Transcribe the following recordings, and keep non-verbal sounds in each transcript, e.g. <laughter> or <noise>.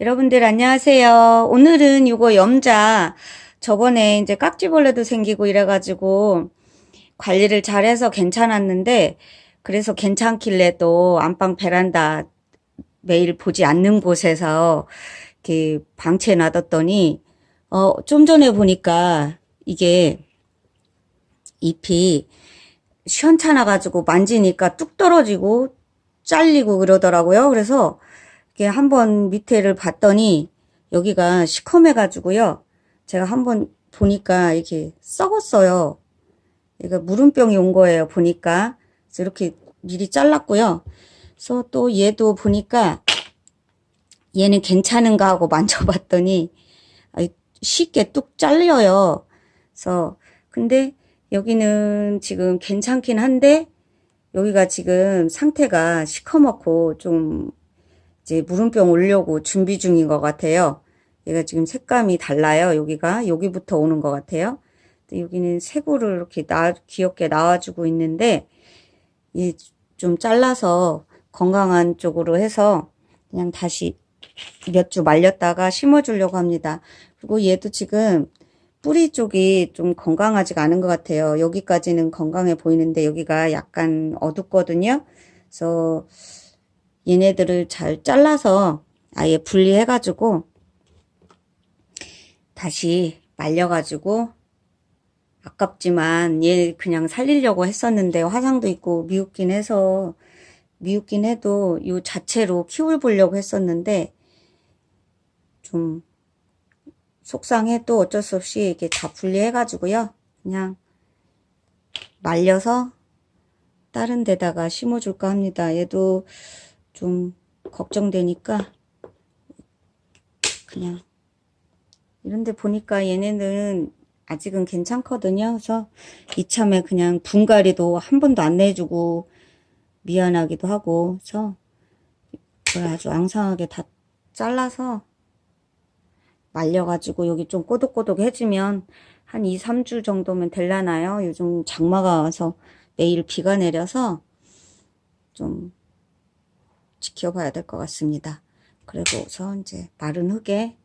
여러분들 안녕하세요. 오늘은 이거 염자 저번에 이제 깍지벌레도 생기고 이래가지고 관리를 잘해서 괜찮았는데 그래서 괜찮길래 또 안방 베란다 매일 보지 않는 곳에서 이렇게 방치해 놔뒀더니 어, 좀 전에 보니까 이게 잎이 시원찮아가지고 만지니까 뚝 떨어지고 잘리고 그러더라고요. 그래서 이렇게 한번 밑에를 봤더니 여기가 시커매가지고요. 제가 한번 보니까 이렇게 썩었어요. 이거 물음병이 온 거예요. 보니까. 이렇게 미리 잘랐고요. 그래서 또 얘도 보니까 얘는 괜찮은가 하고 <laughs> 만져봤더니 쉽게 뚝 잘려요. 그래서 근데 여기는 지금 괜찮긴 한데 여기가 지금 상태가 시커멓고 좀 이제 물음병 오려고 준비 중인 것 같아요. 얘가 지금 색감이 달라요. 여기가 여기부터 오는 것 같아요. 여기는 새구를 이렇게 나, 귀엽게 나와주고 있는데 이좀 잘라서 건강한 쪽으로 해서 그냥 다시 몇 주 말렸다가 심어주려고 합니다. 그리고 얘도 지금 뿌리 쪽이 좀 건강하지가 않은 것 같아요. 여기까지는 건강해 보이는데 여기가 약간 어둡거든요. 그래서 얘네들을 잘 잘라서 아예 분리해가지고 다시 말려가지고 아깝지만 얘 그냥 살리려고 했었는데 화상도 있고 미웃긴 해서 미웃긴 해도 이 자체로 키울 보려고 했었는데 좀 속상해도 어쩔 수 없이 이렇게 다 분리해가지고요. 그냥 말려서 다른 데다가 심어줄까 합니다. 얘도 좀 걱정되니까 그냥 이런데 보니까 얘네는 아직은 괜찮거든요. 그래서 이참에 그냥 분갈이도 한 번도 안 내주고 미안하기도 하고 그래서 이걸 아주 앙상하게 다 잘라서 말려가지고 여기 좀 꼬독꼬독해지면 한 2, 3주 정도면 될라나요? 요즘 장마가 와서 매일 비가 내려서 좀 지켜봐야 될 것 같습니다. 그리고서 이제 마른 흙에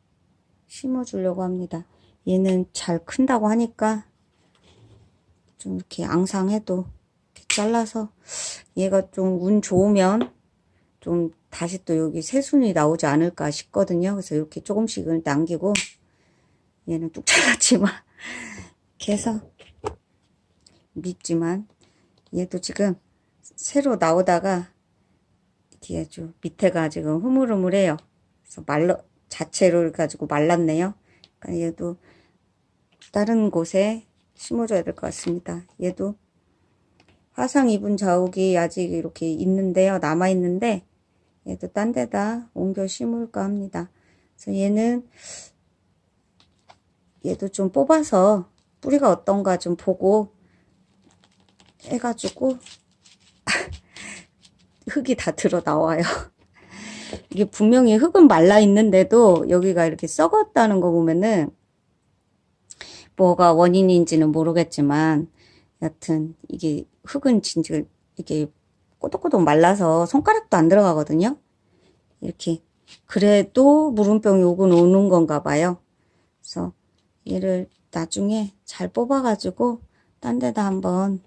심어주려고 합니다. 얘는 잘 큰다고 하니까 좀 이렇게 앙상해도 이렇게 잘라서 얘가 좀 운 좋으면 좀 다시 또 여기 새순이 나오지 않을까 싶거든요. 그래서 이렇게 조금씩을 남기고 얘는 뚝 잘랐지만 이렇게 해서 밉지만 얘도 지금 새로 나오다가 이게 아주 밑에가 지금 흐물흐물해요. 그래서 말러 자체로 가지고 말랐네요. 그러니까 얘도 다른 곳에 심어줘야 될 것 같습니다. 얘도 화상 입은 자욱이 아직 이렇게 있는데요. 남아 있는데 얘도 딴 데다 옮겨 심을까 합니다. 그래서 얘는 얘도 좀 뽑아서 뿌리가 어떤가 좀 보고 해가지고 흙이 다 들어 나와요. <laughs> 이게 분명히 흙은 말라 있는데도 여기가 이렇게 썩었다는 거 보면은 뭐가 원인인지는 모르겠지만 여튼 이게 흙은 진짜 이게 꼬독꼬독 말라서 손가락도 안 들어가거든요. 이렇게 그래도 물음병이 오곤 오는 건가 봐요. 그래서 얘를 나중에 잘 뽑아가지고 딴 데다 한번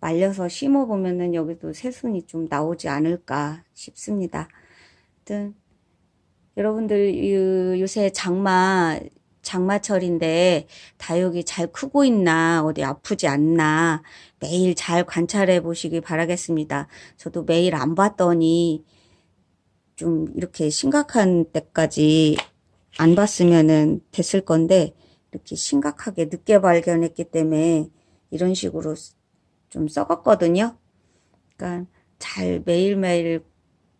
말려서 심어 보면은 여기도 새순이 좀 나오지 않을까 싶습니다. 하여튼 여러분들 요새 장마 장마철인데 다육이 잘 크고 있나 어디 아프지 않나 매일 잘 관찰해 보시기 바라겠습니다. 저도 매일 안 봤더니 좀 이렇게 심각한 때까지 안 봤으면은 됐을 건데 이렇게 심각하게 늦게 발견했기 때문에 이런 식으로 좀 썩었거든요. 그러니까 잘 매일매일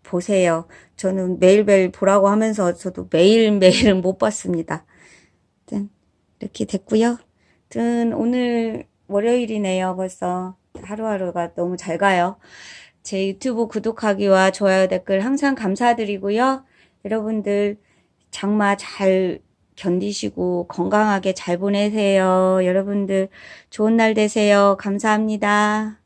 보세요. 저는 매일매일 보라고 하면서 저도 매일매일은 <laughs> 못 봤습니다. 이렇게 됐고요. 하여튼 오늘 월요일이네요. 벌써 하루하루가 너무 잘 가요. 제 유튜브 구독하기와 좋아요 댓글 항상 감사드리고요. 여러분들 장마 잘 견디시고 건강하게 잘 보내세요. 여러분들 좋은 날 되세요. 감사합니다.